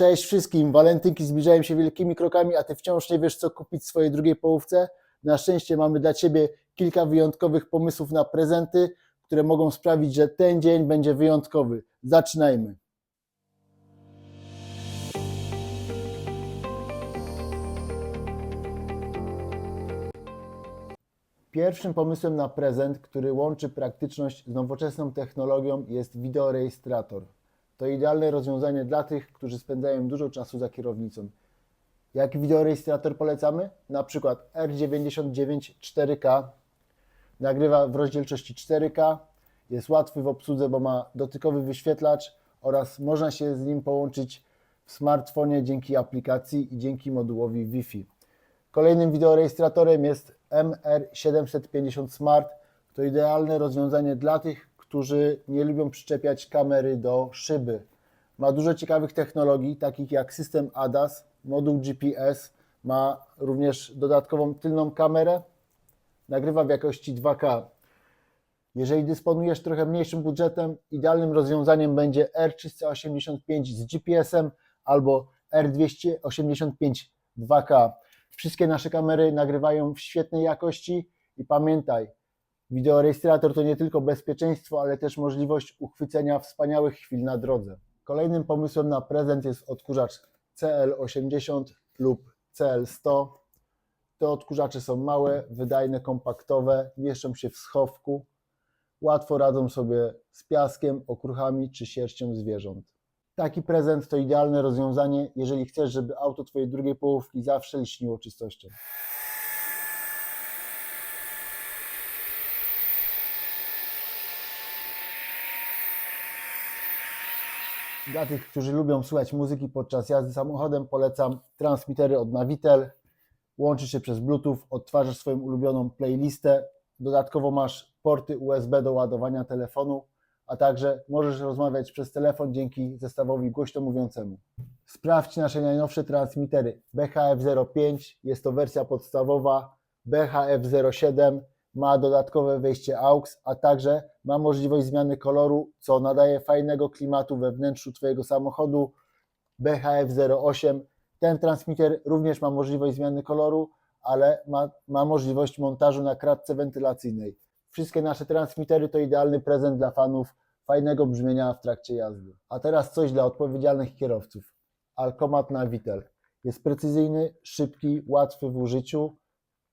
Cześć wszystkim, walentynki zbliżają się wielkimi krokami, a Ty wciąż nie wiesz co kupić swojej drugiej połówce? Na szczęście mamy dla Ciebie kilka wyjątkowych pomysłów na prezenty, które mogą sprawić, że ten dzień będzie wyjątkowy. Zaczynajmy. Pierwszym pomysłem na prezent, który łączy praktyczność z nowoczesną technologią jest wideorejestrator. To idealne rozwiązanie dla tych, którzy spędzają dużo czasu za kierownicą. Jaki wideorejestrator polecamy? Na przykład R99 4K. Nagrywa w rozdzielczości 4K, jest łatwy w obsłudze, bo ma dotykowy wyświetlacz oraz można się z nim połączyć w smartfonie dzięki aplikacji i dzięki modułowi Wi-Fi. Kolejnym wideorejestratorem jest MR750 Smart. To idealne rozwiązanie dla tych, którzy nie lubią przyczepiać kamery do szyby. Ma dużo ciekawych technologii, takich jak system ADAS, moduł GPS, ma również dodatkową tylną kamerę, nagrywa w jakości 2K. Jeżeli dysponujesz trochę mniejszym budżetem, idealnym rozwiązaniem będzie R385 z GPS-em albo R285 2K. Wszystkie nasze kamery nagrywają w świetnej jakości i pamiętaj, wideorejestrator to nie tylko bezpieczeństwo, ale też możliwość uchwycenia wspaniałych chwil na drodze. Kolejnym pomysłem na prezent jest odkurzacz CL80 lub CL100. Te odkurzacze są małe, wydajne, kompaktowe, mieszczą się w schowku, łatwo radzą sobie z piaskiem, okruchami czy sierścią zwierząt. Taki prezent to idealne rozwiązanie, jeżeli chcesz, żeby auto Twojej drugiej połówki zawsze lśniło czystością. Dla tych, którzy lubią słuchać muzyki podczas jazdy samochodem, polecam transmitery od Navitel. Łączysz się przez Bluetooth, odtwarzasz swoją ulubioną playlistę. Dodatkowo masz porty USB do ładowania telefonu, a także możesz rozmawiać przez telefon dzięki zestawowi głośno mówiącemu. Sprawdź nasze najnowsze transmitery. BHF05 jest to wersja podstawowa, BHF07 ma dodatkowe wejście AUX, a także ma możliwość zmiany koloru, co nadaje fajnego klimatu we wnętrzu Twojego samochodu. BHF08 ten transmitter również ma możliwość zmiany koloru, ale ma, ma możliwość montażu na kratce wentylacyjnej. Wszystkie nasze transmitery to idealny prezent dla fanów fajnego brzmienia w trakcie jazdy. A teraz coś dla odpowiedzialnych kierowców. Alkomat Navitel. Jest precyzyjny, szybki, łatwy w użyciu.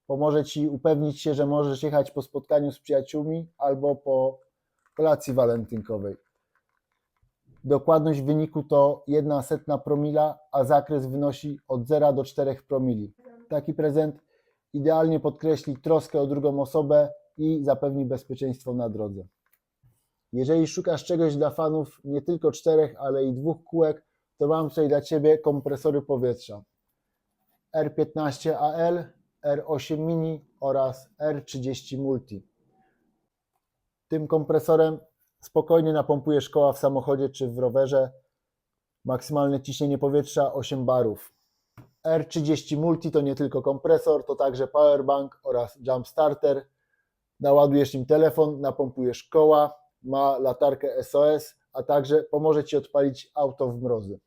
Pomoże Ci upewnić się, że możesz jechać po spotkaniu z przyjaciółmi albo po kolacji walentynkowej. Dokładność wyniku to 1 setna promila, a zakres wynosi od 0 do 4 promili. Taki prezent idealnie podkreśli troskę o drugą osobę i zapewni bezpieczeństwo na drodze. Jeżeli szukasz czegoś dla fanów nie tylko czterech, ale i dwóch kółek, to mam tutaj dla Ciebie kompresory powietrza R15AL, R8 Mini oraz R30 Multi. Tym kompresorem spokojnie napompujesz koła w samochodzie czy w rowerze. Maksymalne ciśnienie powietrza 8 barów. R30 Multi to nie tylko kompresor, to także powerbank oraz jump starter. Naładujesz nim telefon, napompujesz koła, ma latarkę SOS, a także pomoże Ci odpalić auto w mrozy.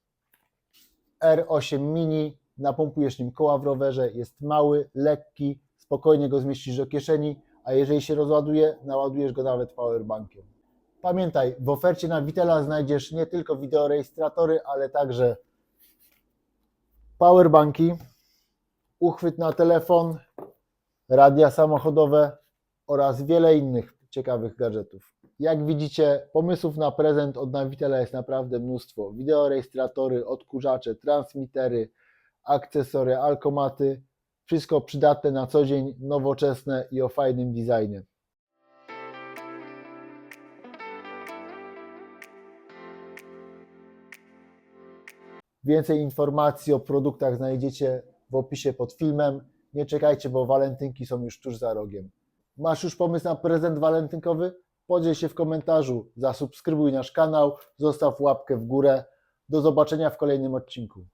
R8 Mini, napompujesz nim koła w rowerze, jest mały, lekki, spokojnie go zmieścisz do kieszeni, a jeżeli się rozładuje, naładujesz go nawet powerbankiem. Pamiętaj, w ofercie na Vitela znajdziesz nie tylko wideorejestratory, ale także powerbanki, uchwyt na telefon, radia samochodowe oraz wiele innych ciekawych gadżetów. Jak widzicie, pomysłów na prezent od Navitela jest naprawdę mnóstwo. Wideorejestratory, odkurzacze, transmitery, akcesoria, alkomaty. Wszystko przydatne na co dzień, nowoczesne i o fajnym designie. Więcej informacji o produktach znajdziecie w opisie pod filmem. Nie czekajcie, bo walentynki są już tuż za rogiem. Masz już pomysł na prezent walentynkowy? Podziel się w komentarzu, zasubskrybuj nasz kanał, zostaw łapkę w górę. Do zobaczenia w kolejnym odcinku.